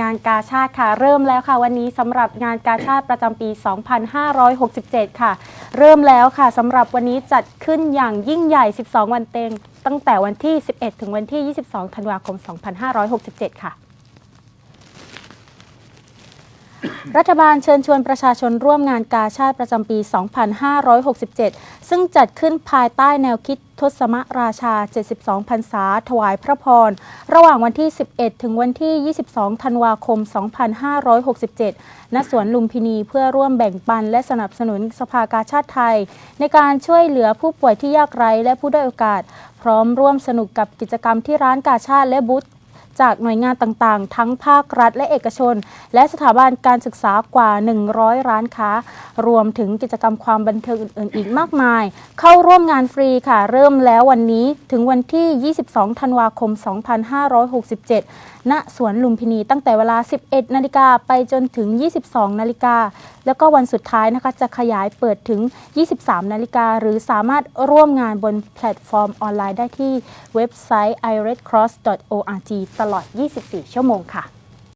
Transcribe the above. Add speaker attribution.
Speaker 1: งานกาชาติค่ะ เริ่มแล้วค่ะ วันนี้สำหรับงานกาชาติประจำปี 2567 ค่ะ เริ่มแล้วค่ะสำหรับวันนี้จัดขึ้นอย่างยิ่งใหญ่ 12 วันเต็มตั้งแต่วันที่ 11 ถึงวันที่ 22 ธันวาคม 2567 ค่ะ รัฐบาลเชิญชวนประชาชนร่วมงานกาชาติประจำปี 2567 ซึ่งจัดขึ้นภายใต้แนวคิดทศมราชา 72 พรรษา ถวายพระพร ระหว่างวันที่ 11 ถึงวันที่ 22 ธันวาคม 2567 ณ สวนลุมพินีเพื่อร่วมแบ่งปันและสนับสนุนสภากาชาติไทย ในการช่วยเหลือผู้ป่วยที่ยากไร้และผู้ด้อยโอกาส พร้อมร่วมสนุกกับกิจกรรมที่ร้านกาชาติและบูธ จากหน่วยงานต่างๆ ทั้งภาครัฐและเอกชน และสถาบันการศึกษากว่า 100 ร้านค้า รวมถึงกิจกรรมความบันเทิงอื่นๆ อีกมากมาย เข้าร่วมงานฟรีค่ะ เริ่มแล้ววันนี้ถึงวันที่ 22 ธันวาคม 2567 ณ สวนลุมพินีตั้งแต่เวลา 11 นาฬิกาไปจนถึง 22 นาฬิกา แล้วก็วันสุดท้ายนะคะจะขยายเปิดถึง 23 นาฬิกา หรือสามารถร่วมงานบนแพลตฟอร์มออนไลน์ได้ที่เว็บไซต์ iredcross.org ตลอด 24 ชั่วโมงค่ะ